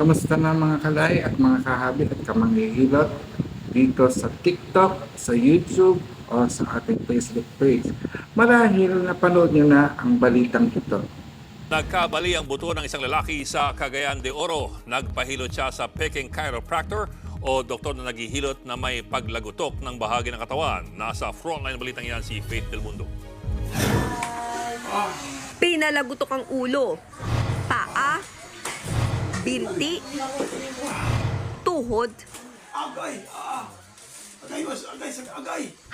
Kamusta na mga kalay at mga kahabit at kamanghihilot dito sa TikTok, sa YouTube, o sa ating Facebook page. Marahil napanood nyo na ang balitang ito. Nagkabali ang buto ng isang lalaki sa Cagayan de Oro. Nagpahilot siya sa Peking Chiropractor o doktor na naghihilot na may paglagutok ng bahagi ng katawan. Nasa frontline ng balitang yan si Faith Del Mundo. Pinalagutok ang ulo, binti, tuhod, Agay! Ah!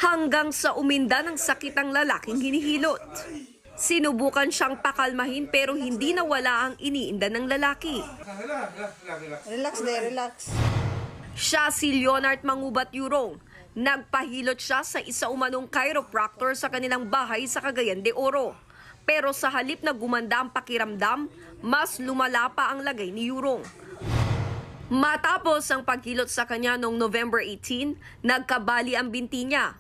Hanggang sa uminda ng sakit ang lalaking hinihilot. Sinubukan siyang pakalmahin pero hindi nawala ang iniinda ng lalaki. Relax de, relax. Siya si Leonard Mangubat Yurong. Nagpahilot siya sa isa umanong chiropractor sa kanilang bahay sa Cagayan de Oro. Pero sa halip na gumanda ang pakiramdam, mas lumala pa ang lagay ni Yurong. Matapos ang paghilot sa kanya noong November 18, nagkabali ang binti niya.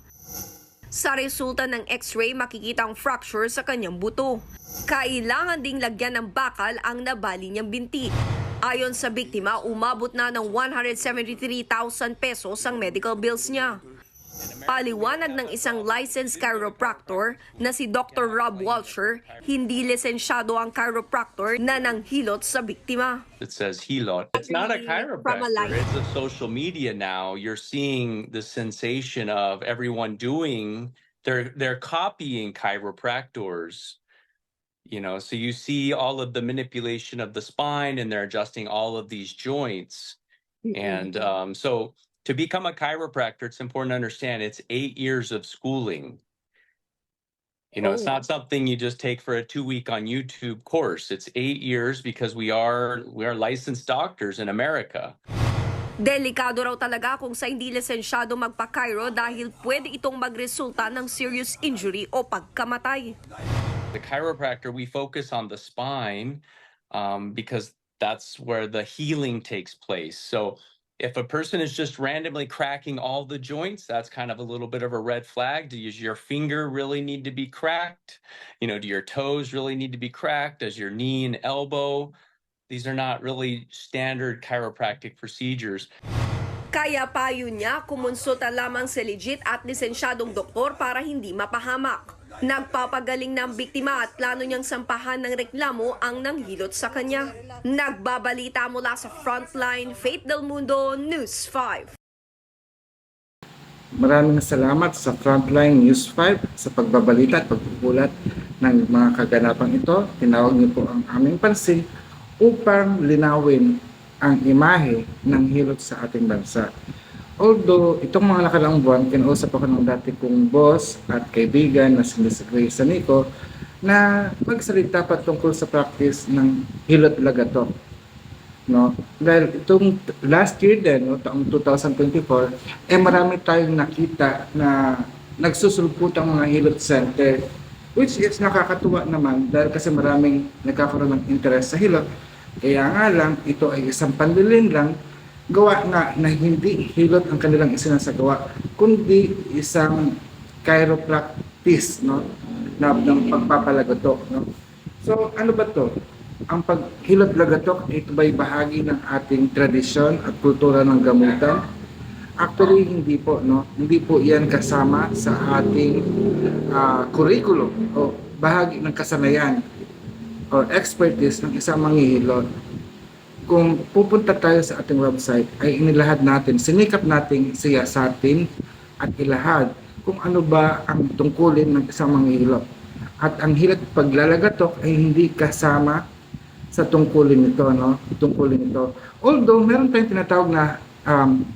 Sa resulta ng x-ray, makikita ang fracture sa kanyang buto. Kailangan ding lagyan ng bakal ang nabali niyang binti. Ayon sa biktima, umabot na ng 173,000 pesos ang medical bills niya. Paliwanag ng isang licensed chiropractor na si Dr. Rob Walsher, hindi lisensyado ang chiropractor na nanghilot sa biktima. that says Helot. It's not a chiropractor. It's a social media now. You're seeing the sensation of everyone doing. They're they're copying chiropractors. You know, so you see all of the manipulation of the spine, and they're adjusting all of these joints. And um, so, to become a chiropractor, it's important to understand it's eight years of schooling. You know, it's Oh. not something you just take for a two week on YouTube course. It's eight years because we are we are licensed doctors in America. Delikado raw talaga kung sa hindi lisensyado magpa-chiro dahil pwede itong magresulta ng serious injury o pagkamatay. The chiropractor, we focus on the spine um, because that's where the healing takes place. So if a person is just randomly cracking all the joints, that's kind of a little bit of a red flag. Does your finger really need to be cracked? You know, do your toes really need to be cracked? Does your knee and elbow? These are not really standard chiropractic procedures. Kaya payo niya kumonsulta lamang sa legit at lisensyadong doktor para hindi mapahamak. Nagpapagaling ng biktima at plano niyang sampahan ng reklamo ang nanghilot sa kanya. Nagbabalita mula sa Frontline, Faith Del Mundo, News 5. Maraming salamat sa Frontline News 5 sa pagbabalita at pagpupulat ng mga kaganapang ito. Tinawag niyo po ang aming pansin upang linawin ang imahe ng hilot sa ating bansa. Although, itong mga nakalang buwan, kinausap ako ng dati kong boss at kaibigan na si Miss Grace Sanico na magsalita pa tungkol sa practice ng hilot lagatok no? Dahil itong last year din, no, taong 2024, eh marami tayong nakita na nagsusulputang mga hilot center which is nakakatuwa naman dahil kasi maraming nagkakaroon ng interest sa hilot. Kaya nga lang, ito ay isang pandilin lang gawa nga na hindi hilot ang kanilang isinasagawa, kundi isang chiropractic, no? Na, ng pagpapalagotok, no? So, ano ba to? Ang paghilot lagatok, ito ba'y bahagi ng ating tradisyon at kultura ng gamutan? Actually, hindi po, no? Hindi po yan kasama sa ating ah, curriculum o bahagi ng kasanayan or expertise ng isang manghihilot. Kung pupunta tayo sa ating website, ay inilahad natin, sinikap nating siya sa atin at ilahad kung ano ba ang tungkulin ng isang manghihilot. At ang hilat paglalagatok ay hindi kasama sa tungkulin nito, no? Tungkulin nito. Although, meron tayong tinatawag na um,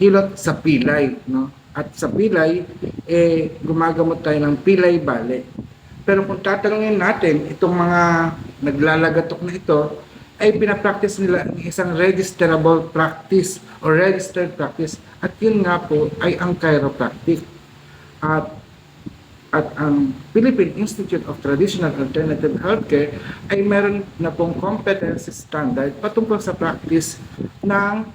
hilot sa pilay, no? At sa pilay, eh, gumagamot tayo ng pilay bale. Pero kung tatanungin natin, itong mga naglalagatok na ito, ay pinapractice nila ang isang registerable practice or registered practice. At yun nga po ay ang chiropractic. At at ang Philippine Institute of Traditional Alternative Healthcare ay meron na pong competency standard patungkol sa practice ng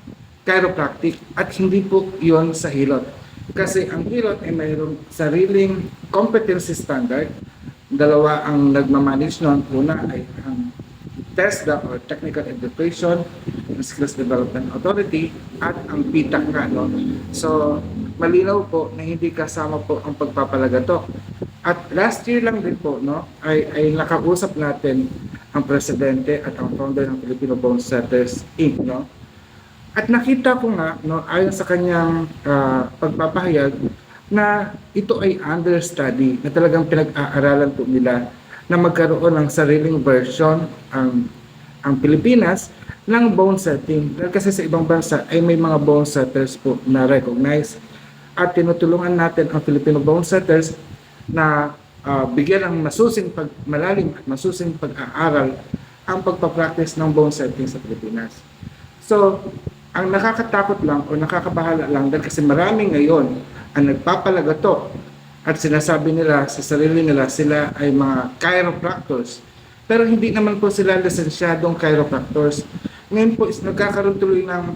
chiropractic at hindi po yon sa hilot. Kasi ang hilot ay mayroong sariling competency standard. Dalawa ang nagmamanage noon. Una ay ang TESDA or Technical Education ng Skills Development Authority at ang PITAC nga, no? So, malinaw po na hindi kasama po ang pagpapalagatok. At last year lang din po, no, ay, ay nakausap natin ang presidente at ang founder ng Filipino Bone Setters Inc. No? At nakita ko nga, no, ayon sa kanyang ah, pagpapahayag, na ito ay understudy, na talagang pinag-aaralan po nila na magkaroon ng sariling version ang ang Pilipinas ng bone setting. Dahil kasi sa ibang bansa ay may mga bone setters po na recognized at tinutulungan natin ang Filipino bone setters na ah, bigyan ng masusing pag malalim at masusing pag-aaral ang pagpapractice ng bone setting sa Pilipinas. So, ang nakakatakot lang o nakakabahala lang dahil kasi marami ngayon ang nagpapalagato at sinasabi nila sa sarili nila sila ay mga chiropractors. Pero hindi naman po sila lisensyadong chiropractors. Ngayon po is nagkakaroon tuloy ng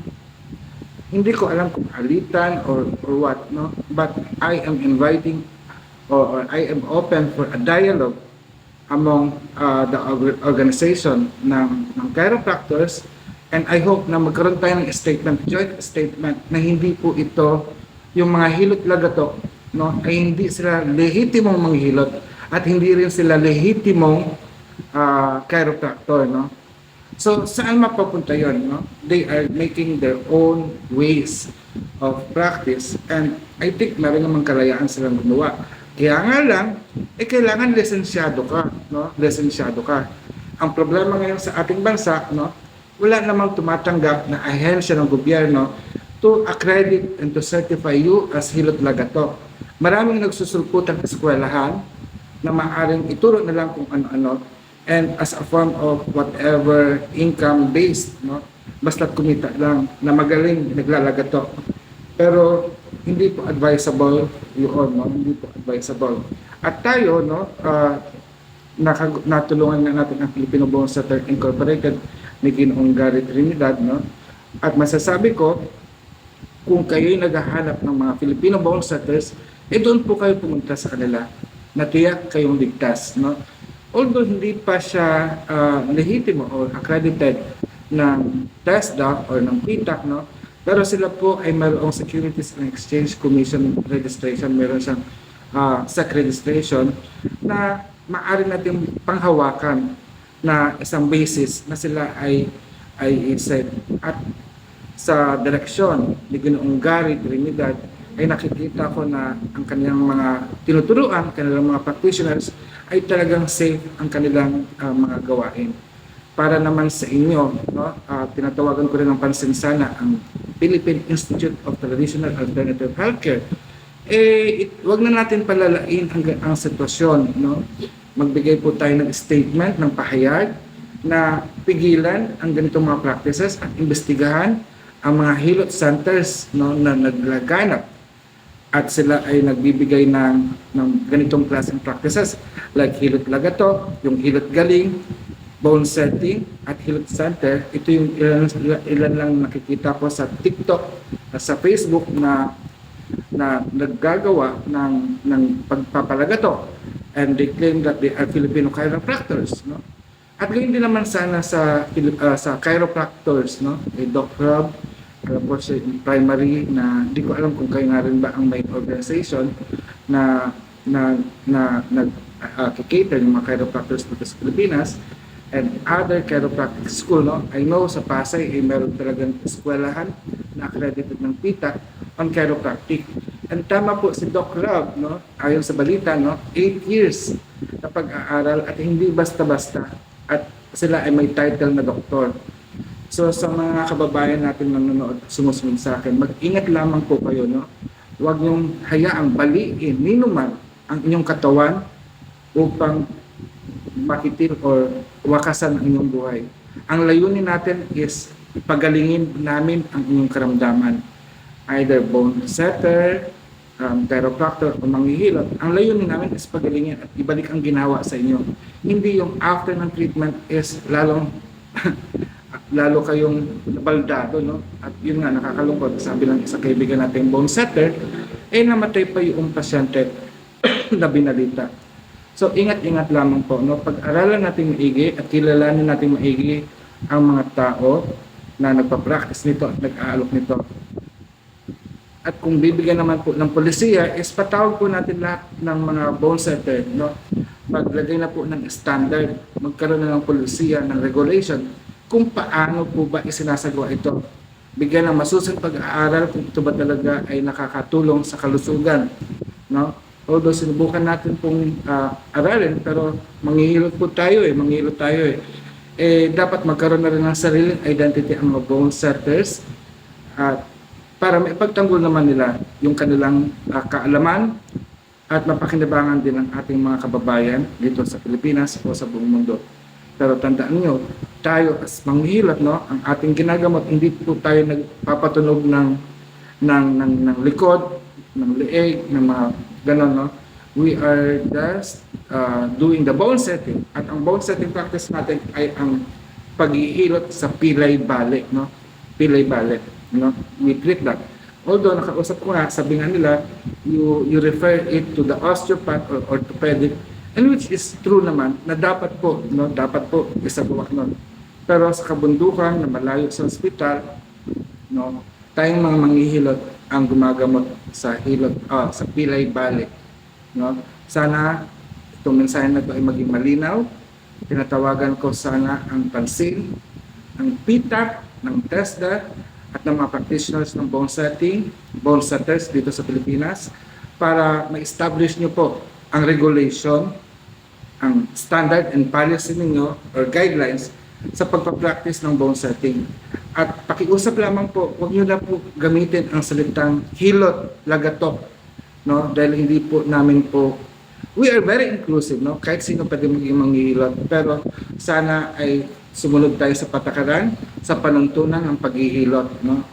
hindi ko alam kung alitan or, or what, no? But I am inviting or, or I am open for a dialogue among uh, the org- organization ng, ng chiropractors and I hope na magkaroon tayo ng statement, joint statement na hindi po ito yung mga hilot lagato no ay hindi sila lehitimong manghilot at hindi rin sila lehitimong uh, chiropractor no So, saan mapapunta yon no? They are making their own ways of practice and I think meron namang kalayaan silang gumawa. Kaya nga lang, eh kailangan lisensyado ka, no? Lisensyado ka. Ang problema ngayon sa ating bansa, no? Wala namang tumatanggap na ahensya ng gobyerno to accredit and to certify you as hilot lagato. Maraming nagsusulputan sa eskwelahan na maaaring ituro na lang kung ano-ano and as a form of whatever income based no? Basta kumita lang na magaling naglalagato. Pero hindi po advisable yun no hindi po advisable. At tayo no nakag- natulungan na natin ang Filipino Bone Setter Incorporated ni Ginoong Gary Trinidad no? At masasabi ko kung kayo'y naghahanap ng mga Filipino bone setters, eh doon po kayo pumunta sa kanila na tiyak kayong ligtas. No? Although hindi pa siya ah, lehitimo or accredited ng TESDA or ng PITAC, no? pero sila po ay mayroong Securities and Exchange Commission registration, meron siyang ah, SEC registration na maaari natin panghawakan na isang basis na sila ay ay set at sa direksyon ni Ginoong Gary Trinidad ay nakikita ko na ang kanilang mga tinuturuan, kanilang mga practitioners ay talagang safe ang kanilang ah, mga gawain. Para naman sa inyo, no, ah, tinatawagan ko rin ng pansin sana ang Philippine Institute of Traditional Alternative Healthcare. Eh, it, wag na natin palalain ang, ang sitwasyon. No? Magbigay po tayo ng statement, ng pahayag na pigilan ang ganitong mga practices at imbestigahan ang mga hilot centers no, na naglaganap at sila ay nagbibigay ng, ng ganitong klaseng practices like hilot lagato, yung hilot galing, bone setting at hilot center. Ito yung ilan, ilan lang nakikita ko sa TikTok sa Facebook na na naggagawa ng ng pagpapalagato and they claim that they are Filipino chiropractors no at gayon din naman sana sa ah, sa chiropractors no kay Doc Rob siya yung primary na hindi ko alam kung kayo nga rin ba ang main organization na na na nag uh, cater ng mga chiropractors sa Pilipinas. And other chiropractic school no? I know sa Pasay ay meron talagang eskwelahan na accredited ng PITA on chiropractic. And tama po si Doc Rob no? Ayon sa balita no? 8 years na pag-aaral at hindi basta-basta at sila ay may title na doktor So sa mga kababayan natin na nanonood, sumusunod sa akin, mag-ingat lamang po kayo, no? Huwag niyong hayaang baliin, ninuman ang inyong katawan upang makitil or wakasan ang inyong buhay. Ang layunin natin is pagalingin namin ang inyong karamdaman. Either bone setter, um, chiropractor o manghihilot. Ang layunin namin is pagalingin at ibalik ang ginawa sa inyo. Hindi yung after ng treatment is lalong lalo kayong baldado, no? At yun nga, nakakalungkot. Sabi lang isa kaibigan natin, bone setter, eh namatay pa yung pasyente na binalita. So, ingat-ingat lamang po, no? Pag-aralan natin maigi at kilalanin natin maigi ang mga tao na nagpa-practice nito at nag-aalok nito. At kung bibigyan naman po ng polisiya, is patawag po natin lahat ng mga bone setter, no? Paglagay na po ng standard, magkaroon na ng polisiya, ng regulation, kung paano po ba isinasagawa ito. Bigyan ng masusunod pag-aaral kung ito ba talaga ay nakakatulong sa kalusugan, no? Although sinubukan natin pong ah, aralin, pero manghihilot po tayo eh, manghihilot tayo eh. Eh, dapat magkaroon na rin ng sariling identity ang mga bone setters at para maipagtanggol naman nila yung kanilang ah, kaalaman at mapakinabangan din ng ating mga kababayan dito sa Pilipinas o sa buong mundo. Pero tandaan nyo, tayo as manghihilot, no, ang ating ginagamot, hindi po tayo nagpapatunog ng, ng, ng, ng likod, ng leeg, ng mga ganon, no. We are just uh, doing the bone setting. At ang bone setting practice natin ay ang paghihilot sa pilay balik, no? Pilay balik, no? We treat that. Although nakausap ko nga, sabi nga nila, you, you refer it to the osteopath or orthopedic, and which is true naman, na dapat po, no? Dapat po isagawa nun. Pero sa kabundukan na malayo sa ospital, no? Tayong mga manghihilot ang gumagamot sa hilot, ah, sa pilay balik, no? Sana itong mensahe na ito ay maging malinaw. Tinatawagan ko sana ang pansin, ang PITAC, ng TESDA, at ng mga practitioners ng bone setting, bone setters dito sa Pilipinas para ma-establish nyo po ang regulation, ang standard and policy ninyo or guidelines sa pagpa-practice ng bone setting. At pakiusap lamang po, huwag nyo na po gamitin ang salitang hilot, lagatok, no? Dahil hindi po namin po we are very inclusive, no? Kahit sino pwede maging manghihilot. Pero sana ay sumunod tayo sa patakaran, sa panuntunan ng paghihilot, no?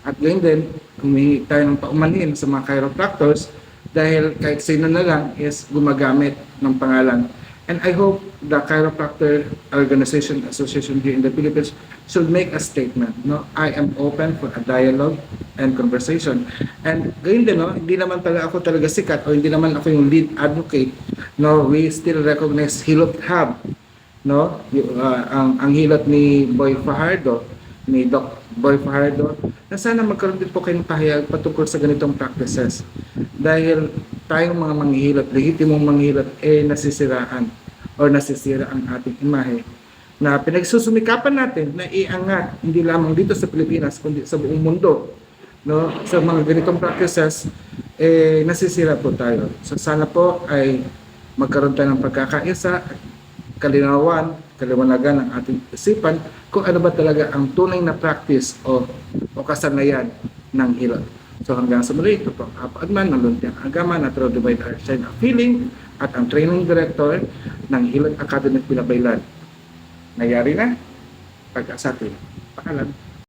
At gayon din, humingi tayo ng paumanhin sa mga chiropractors dahil kahit sino na lang is gumagamit ng pangalan. And I hope the Chiropractor Organization Association here in the Philippines should make a statement. No, I am open for a dialogue and conversation. And gayon din, no, hindi naman talaga ako talaga sikat o hindi naman ako yung lead advocate. No, we still recognize Hilot Hub. No, uh, ang, ang hilot ni Boy Fajardo, ni Doc Boy Fajardo, na sana magkaroon din po kayong pahayag patungkol sa ganitong practices. Dahil tayong mga manghihilot, lehitimong manghihilot, eh nasisiraan or nasisira ang ating imahe na pinagsusumikapan natin na iangat hindi lamang dito sa Pilipinas kundi sa buong mundo no? Sa mga ganitong practices eh nasisira po tayo. So sana po ay magkaroon tayo ng pagkakaisa kalinawan kaliwanagan ng ating isipan kung ano ba talaga ang tunay na practice o o kasanayan ng hilot. So hanggang sa muli, ito po ang Apo Adman ng Luntiang Agama, Natural Divine Art Shine of Healing at ang training director ng Hilot Academy Pinabaylan. Nayari na? Pag-asatin. Pakalan.